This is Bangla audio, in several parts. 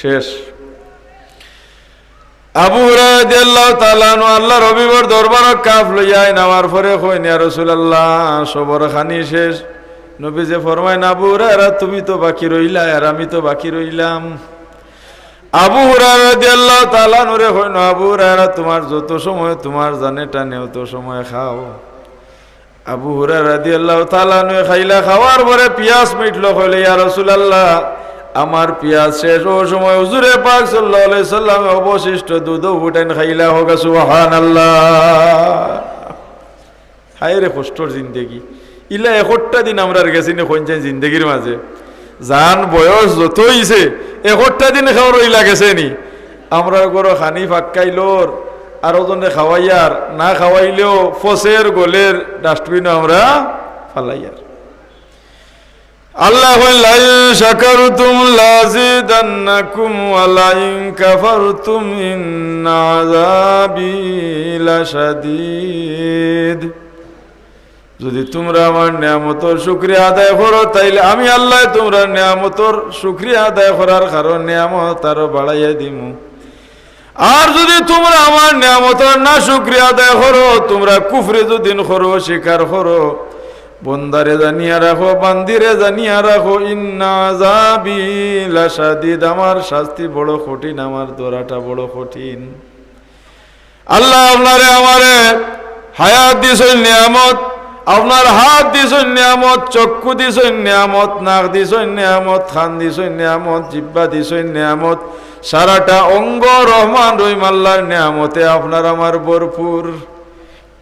শেষ। আবু আল্লাহ রবিবার দরবার কাফ লইয়াই নামার পরে কইনি আর রাসূলুল্লাহ, সবর খানি শেষ। নবী যে ফরমায় না আবু হুরায়রা, তুমি তো বাকি রইলা আর আমি তো বাকি রইলাম। আবু তাআলা নুরে কইন, আবু হুরায়রা, তোমার যত সময় তোমার জানে টানে অত সময় খাও। আবু হুরায়রাদিয়াল্লাহু তাআলা নুয়ে খাইলা খাওয়ার পরে পিয়াস মিটলো, কইলে, ইয়া রাসূলুল্লাহ আমার পিয়াজ শেষ ও সময় হুজুরে পাক আলাইহি সাল্লাম অবশিষ্ট দুধ উঠাইন খাইলা হোক সুবহানাল্লাহ। হায় রে কষ্টর জিন্দেগি। ইলা একটা দিন আমরা গেছি না কোন জিন্দগির মাঝে। জান বয়স যত হইছে একটা দিন খাওয়ার ইলা গেছে নি। আমরা গরো খানি ফাক্কাইলোর, আরও জনে খাওয়াইয়ার, না খাওয়াইলেও ফসের গোলের ডাস্টবিন আমরা ফালাইয়ার। আল্লাহ যদি তোমরা আমার নিয়ামতর শুক্রিয়া আদায় করো, তাইলে আমি আল্লাহ তোমরা নিয়ামতর শুক্রিয়া আদায় করার কারণ নিয়ামত আরও বাড়াইয়া দিমু। আর যদি তোমরা আমার নিয়ামতর না শুক্রিয়া আদায় করো, তোমরা কুফরে যদি করো স্বীকার করো বন্দারে জানিয়া রাখো, বান্দিরে জানিয়া রাখো, ইন্না আমার শাস্তি বড় কঠিন, আমার দোরাটা বড় কঠিন। আল্লাহ আপনারে আমারে হায়াত দিছেন, নিয়ামত। আপনার হাত দিছেন, নিয়ামত। চক্ষু দিছেন, নিয়ামত। নাক দিছেন, নিয়ামত। খান দিছেন, নিয়ামত। জিব্বা দিছেন, নিয়ামত। সারাটা অঙ্গ রহমান রহিম আল্লাহর নিয়ামতে আপনার আমার ভরপুর।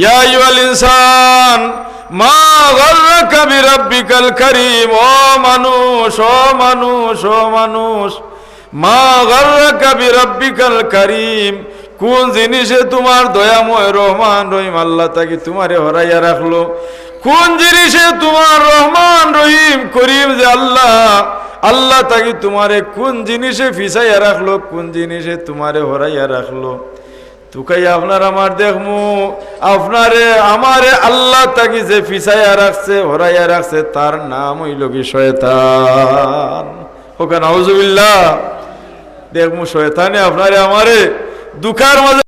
ইয়া আইয়ুহাল ইনসান, মা গাররাকা বিরাব্বিকাল কারীম, ও মানুষ ও মানুষ ও মানুষ, মা গাররাকা বিরাব্বিকাল কারীম, কোন জিনিসে তোমার দয়াময় রহমান রহিম, আল্লাহ তাকে তোমারে হরাইয়া রাখল। কোন জিনিসে তোমার রহমান রহিম, করিম যে আল্লাহ আল্লাহ তাকে তোমারে কোন জিনিসে ফিসাইয়া রাখল, কোন জিনিসে তোমারে হরাইয়া রাখল। দেখমু। আপনারে, আমারে আল্লাহ তাকি যে রাখছে রাখছে, তার নাম হইল কি দেখমু, শয়তানে আপনারে, আমারে দুঃখার মাঝে